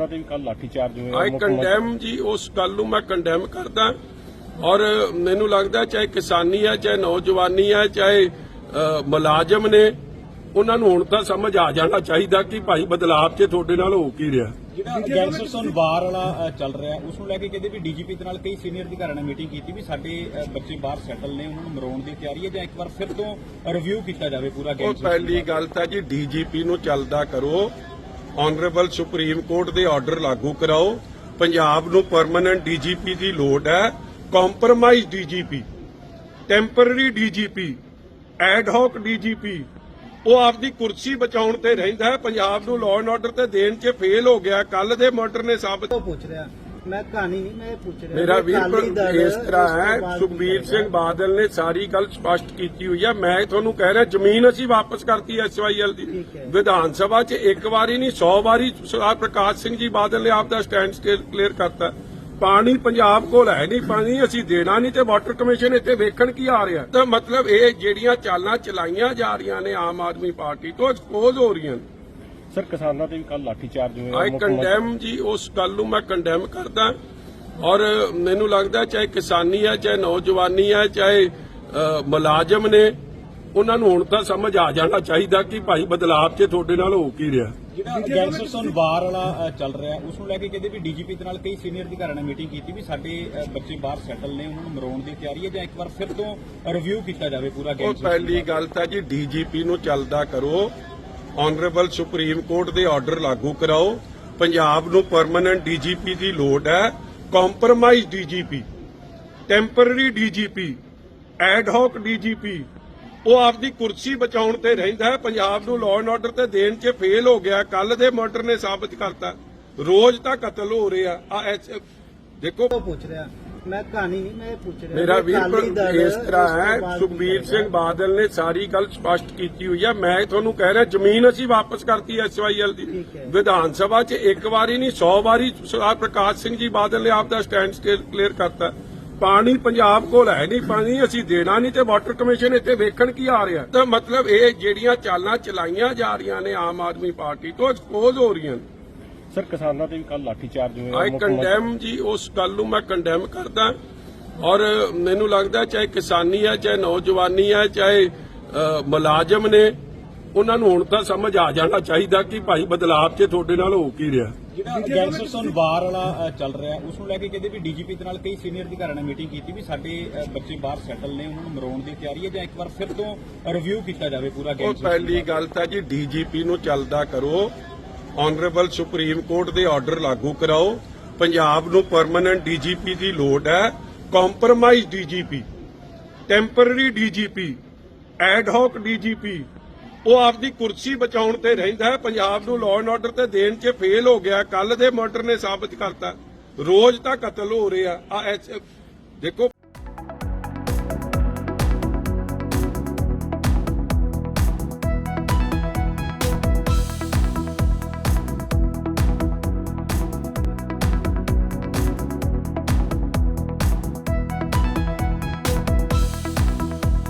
ਕਿਸਾਨਾਂ ਤੇ ਵੀ ਕੱਲ ਲਾਠੀ ਚਾਰਜ ਹੋਇਆ ਆਈ ਮੁੱਖ ਮੰਤਰੀ- ਕੰਡੈਮ ਜੀ ਉਸ ਗੱਲ ਨੂੰ ਮੈਂ ਕੰਡੈਮ ਕਰਦਾ। ਔਰ ਮੈਨੂੰ ਲੱਗਦਾ ਚਾਹੇ ਕਿਸਾਨੀ ਹੈ ਚਾਹੇ ਨੌਜਵਾਨੀ ਹੈ ਚਾਹੇ ਅ, ਮੁਲਾਜ਼ਮ ਨੇ ਉਹਨਾਂ ਨੂੰ ਹੁਣ ਤਾਂ ਸਮਝ ਆ ਜਾਣਾ ਚਾਹੀਦਾ ਕਿ ਭਾਈ ਬਦਲਾਅ 'ਚ ਤੁਹਾਡੇ ਨਾਲ ਹੋ ਕੀ ਰਿਹਾ। ਜਿਹੜਾ ਗੈਂਗਸਟਰ ਵਾਰ ਵਾਲਾ ਅ, ਚੱਲ ਰਿਹਾ ਉਸ ਨੂੰ ਲੈ ਕੇ ਕਹਿੰਦੇ ਵੀ ਡੀਜੀਪੀ ਦੇ ਨਾਲ ਕਈ ਸੀਨੀਅਰ ਅਧਿਕਾਰੀਆਂ ਨੇ ਮੀਟਿੰਗ ਕੀਤੀ ਵੀ ਸਾਡੇ ਅ, ਬੱਚੇ ਬਾਹਰ ਸੈਟਲ ਨੇ ਉਹਨਾਂ ਨੂੰ ਮਰਾਉਣ ਦੀ ਤਿਆਰੀ ਹੈ ਜਾਂ ਇੱਕ ਵਾਰ ਫਿਰ ਤੋਂ ਰਿਵਿਊ ਕੀਤਾ ਜਾਵੇ ਪੂਰਾ ਉਹ ਗੈਂਗਸਟਰ ਪਹਿਲੀ ਗੱਲ ਤਾਂ ਜੀ ਡੀਜੀਪੀ ਨੂੰ ਚੱਲਦਾ ਕਰੋ ਆਨਰੇਬਲ ਸੁਪਰੀਮ ਕੋਰਟ ਦੇ ਆਰਡਰ ਲਾਗੂ ਕਰਾਓ। ਪੰਜਾਬ ਨੂੰ ਪਰਮਨੈਂਟ ਡੀਜੀਪੀ ਦੀ ਲੋੜ ਹੈ। Compromise DGP temporary DGP ad hoc DGP ਉਹ ਆਪਦੀ ਕੁਰਸੀ ਬਚਾਉਣ ਤੇ ਰਹਿੰਦਾ ਹੈ। ਪੰਜਾਬ ਨੂੰ ਲਾਅ ਐਂਡ ਆਰਡਰ ਤੇ ਦੇਣ 'ਚ ਫੇਲ ਹੋ ਗਿਆ। ਕੱਲ ਦੇ ਮਰਡਰ ਨੇ ਸਾਬਤ ਪੁੱਛ ਰਿਹਾ। ਮੈਂ ਕਹਾਣੀ ਨਹੀਂ ਮੈਂ ਪੁੱਛ ਰਿਹਾ। ਮੇਰਾ ਵੀਰ ਇਸ ਤਰ੍ਹਾਂ ਹੈ ਸੁਖਬੀਰ ਸਿੰਘ ਬਾਦਲ ਨੇ ਸਾਰੀ ਗੱਲ ਸਪਸ਼ਟ ਕੀਤੀ ਹੋਈ ਹੈ ਮੈਂ ਤੁਹਾਨੂੰ ਕਹਿ ਰਿਹਾ ਜ਼ਮੀਨ ਅਸੀਂ ਵਾਪਸ ਕਰਤੀ ਐਸਵਾਈਐਲ ਦੀ। ਵਿਧਾਨ ਸਭਾ 'ਚ ਇੱਕ ਵਾਰੀ ਨਹੀਂ 100 ਵਾਰੀ ਸਰਦਾਰ ਪ੍ਰਕਾਸ਼ ਸਿੰਘ ਜੀ ਬਾਦਲ ਨੇ ਆਪ ਦਾ ਸਟੈਂਡ ਕਲੀਅਰ ਕਰਤਾ। ਪਾਣੀ ਪੰਜਾਬ ਕੋਲ ਹੈ ਨਹੀਂ ਪਾਣੀ ਅਸੀਂ ਦੇਣਾ ਨਹੀਂ ਤੇ ਵਾਟਰ ਕਮਿਸ਼ਨ ਇੱਥੇ ਵੇਖਣ ਕੀ ਆ ਰਿਹਾ। ਤਾਂ ਮਤਲਬ ਇਹ ਜਿਹੜੀਆਂ ਚਾਲਾਂ ਚਲਾਈਆਂ ਜਾ ਰਹੀਆਂ ਨੇ ਆਮ ਆਦਮੀ ਪਾਰਟੀ ਤੋਂ ਐਕਸਪੋਜ਼ ਹੋ ਰਹੀਆਂ ਨੇ। ਸਰ ਕਿਸਾਨਾਂ ਤੇ ਵੀ ਕੱਲ ਲਾਠੀ ਚਾਰਜ ਹੋਇਆ ਆਈ ਮੁੱਖ ਮੰਤਰੀ- ਕੰਡੈਮ ਜੀ ਉਸ ਗੱਲ ਨੂੰ ਮੈਂ ਕੰਡੈਮ ਕਰਦਾ। ਔਰ ਮੈਨੂੰ ਲੱਗਦਾ ਚਾਹੇ ਕਿਸਾਨੀ ਹੈ ਚਾਹੇ ਨੌਜਵਾਨੀ ਹੈ ਚਾਹੇ ਅ, ਮੁਲਾਜ਼ਮ ਨੇ ਉਹਨਾਂ ਨੂੰ ਹੁਣ ਤਾਂ ਸਮਝ ਆ ਜਾਣਾ ਚਾਹੀਦਾ ਕਿ ਭਾਈ ਬਦਲਾਅ 'ਚ ਤੁਹਾਡੇ ਨਾਲ ਹੋ ਕੀ ਰਿਹਾ। ਜਿਹੜਾ ਗੈਂਗਸਟਰ ਵਾਰ ਵਾਲਾ ਅ, ਚੱਲ ਰਿਹਾ ਉਸ ਨੂੰ ਲੈ ਕੇ ਕਹਿੰਦੇ ਵੀ ਡੀਜੀਪੀ ਦੇ ਨਾਲ ਕਈ ਸੀਨੀਅਰ ਅਧਿਕਾਰੀਆਂ ਨੇ ਮੀਟਿੰਗ ਕੀਤੀ ਵੀ ਸਾਡੇ ਅ, ਬੱਚੇ ਬਾਹਰ ਸੈਟਲ ਨੇ ਉਹਨਾਂ ਨੂੰ ਮਰਾਉਣ ਦੀ ਤਿਆਰੀ ਹੈ ਜਾਂ ਇੱਕ ਵਾਰ ਫਿਰ ਤੋਂ ਰਿਵਿਊ ਕੀਤਾ ਜਾਵੇ ਪੂਰਾ ਉਹ ਗੈਂਗਸਟਰ ਪਹਿਲੀ ਗੱਲ ਤਾਂ ਜੀ ਡੀਜੀਪੀ ਨੂੰ ਚੱਲਦਾ ਕਰੋ ਆਨਰੇਬਲ ਸੁਪਰੀਮ ਕੋਰਟ ਦੇ ਆਰਡਰ ਲਾਗੂ ਕਰਾਓ। ਪੰਜਾਬ ਨੂੰ ਪਰਮਨੈਂਟ ਡੀਜੀਪੀ ਦੀ ਲੋੜ ਹੈ। Compromise DGP temporary DGP ad hoc DGP ਉਹ ਆਪਦੀ ਕੁਰਸੀ ਬਚਾਉਣ ਤੇ ਰਹਿੰਦਾ ਪੰਜਾਬ ਨੂੰ ਲਾਅ ਐਂਡ ਆਰਡਰ ਤੇ ਦੇਣ 'ਚ ਫੇਲ ਹੋ ਗਿਆ। ਕੱਲ ਦੇ ਮਰਡਰ ਨੇ ਸਾਬਤ ਕਰਤਾ। ਰੋਜ਼ ਤਾਂ ਕਤਲ ਹੋ ਰਿਹਾ। ਆ ਦੇਖੋ। ਉਹ ਪੁੱਛ ਰਿਹਾ। ਮੈਂ ਕਹਾਣੀ ਨਹੀਂ ਮੈਂ ਪੁੱਛ ਰਿਹਾ। ਮੇਰਾ ਵੀਰ ਇਸ ਤਰ੍ਹਾਂ ਹੈ ਸੁਖਬੀਰ? ਸਿੰਘ ਬਾਦਲ ਨੇ ਸਾਰੀ ਗੱਲ ਸਪਸ਼ਟ ਕੀਤੀ ਹੋਈ ਹੈ ਮੈਂ ਤੁਹਾਨੂੰ ਕਹਿ ਰਿਹਾ ਜ਼ਮੀਨ ਅਸੀਂ ਵਾਪਸ ਕਰਤੀ ਐਸਵਾਈਐਲ ਦੀ। ਵਿਧਾਨ ਸਭਾ 'ਚ ਇੱਕ ਵਾਰੀ ਨਹੀਂ 100 ਵਾਰੀ ਸਰਦਾਰ ਪ੍ਰਕਾਸ਼ ਸਿੰਘ ਜੀ ਬਾਦਲ ਨੇ ਆਪ ਦਾ ਸਟੈਂਡ ਕਲੀਅਰ ਕਰਤਾ। ਪਾਣੀ ਪੰਜਾਬ ਕੋਲ ਹੈ ਨਹੀਂ ਪਾਣੀ ਅਸੀਂ ਦੇਣਾ ਨਹੀਂ ਤੇ ਵਾਟਰ ਕਮਿਸ਼ਨ ਇੱਥੇ ਵੇਖਣ ਕੀ ਆ ਰਿਹਾ। ਤਾਂ ਮਤਲਬ ਇਹ ਜਿਹੜੀਆਂ ਚਾਲਾਂ ਚਲਾਈਆਂ ਜਾ ਰਹੀਆਂ ਨੇ ਆਮ ਆਦਮੀ ਪਾਰਟੀ ਤੋਂ ਐਕਸਪੋਜ਼ ਹੋ ਰਹੀਆਂ ਨੇ। ਸਰ ਕਿਸਾਨਾਂ ਤੇ ਵੀ ਕੱਲ ਲਾਠੀ ਚਾਰਜ ਹੋਇਆ ਆਈ ਮੁੱਖ ਮੰਤਰੀ- ਕੰਡੈਮ ਜੀ ਉਸ ਗੱਲ ਨੂੰ ਮੈਂ ਕੰਡੈਮ ਕਰਦਾ। ਔਰ ਮੈਨੂੰ ਲੱਗਦਾ ਚਾਹੇ ਕਿਸਾਨੀ ਹੈ ਚਾਹੇ ਨੌਜਵਾਨੀ ਹੈ ਚਾਹੇ ਅ, ਮੁਲਾਜ਼ਮ ਨੇ ਉਹਨਾਂ ਨੂੰ ਹੁਣ ਤਾਂ ਸਮਝ ਆ ਜਾਣਾ ਚਾਹੀਦਾ ਕਿ ਭਾਈ ਬਦਲਾਅ 'ਚ ਤੁਹਾਡੇ ਨਾਲ ਹੋ ਕੀ ਰਿਹਾ। ਜਿਹੜਾ ਗੈਂਗਸਟਰ ਵਾਰ ਵਾਲਾ ਅ, ਚੱਲ ਰਿਹਾ ਉਸ ਨੂੰ ਲੈ ਕੇ ਕਹਿੰਦੇ ਵੀ ਡੀਜੀਪੀ ਦੇ ਨਾਲ ਕਈ ਸੀਨੀਅਰ ਅਧਿਕਾਰੀਆਂ ਨੇ ਮੀਟਿੰਗ ਕੀਤੀ ਵੀ ਸਾਡੇ ਅ, ਬੱਚੇ ਬਾਹਰ ਸੈਟਲ ਨੇ ਉਹਨਾਂ ਨੂੰ ਮਰਾਉਣ ਦੀ ਤਿਆਰੀ ਹੈ ਜਾਂ ਇੱਕ ਵਾਰ ਫਿਰ ਤੋਂ ਰਿਵਿਊ ਕੀਤਾ ਜਾਵੇ ਪੂਰਾ ਉਹ ਗੈਂਗਸਟਰ ਪਹਿਲੀ ਗੱਲ ਤਾਂ ਜੀ ਡੀਜੀਪੀ ਨੂੰ ਚੱਲਦਾ ਕਰੋ ਆਨਰੇਬਲ ਸੁਪਰੀਮ ਕੋਰਟ ਦੇ ਆਰਡਰ ਲਾਗੂ ਕਰਾਓ। ਪੰਜਾਬ ਨੂੰ ਪਰਮਨੈਂਟ ਡੀਜੀਪੀ ਦੀ ਲੋੜ ਹੈ। Compromise DGP temporary DGP ad hoc DGP ਉਹ ਆਪਦੀ ਕੁਰਸੀ ਬਚਾਉਣ ਤੇ ਰਹਿੰਦਾ ਪੰਜਾਬ ਨੂੰ ਲਾਅ ਐਂਡ ਆਰਡਰ ਤੇ ਦੇਣ 'ਚ ਫੇਲ ਹੋ ਗਿਆ। ਕੱਲ ਦੇ ਮਰਡਰ ਨੇ ਸਾਬਤ ਕਰਤਾ। ਰੋਜ਼ ਤਾਂ ਕਤਲ ਹੋ ਰਿਹਾ। ਆ ਦੇਖੋ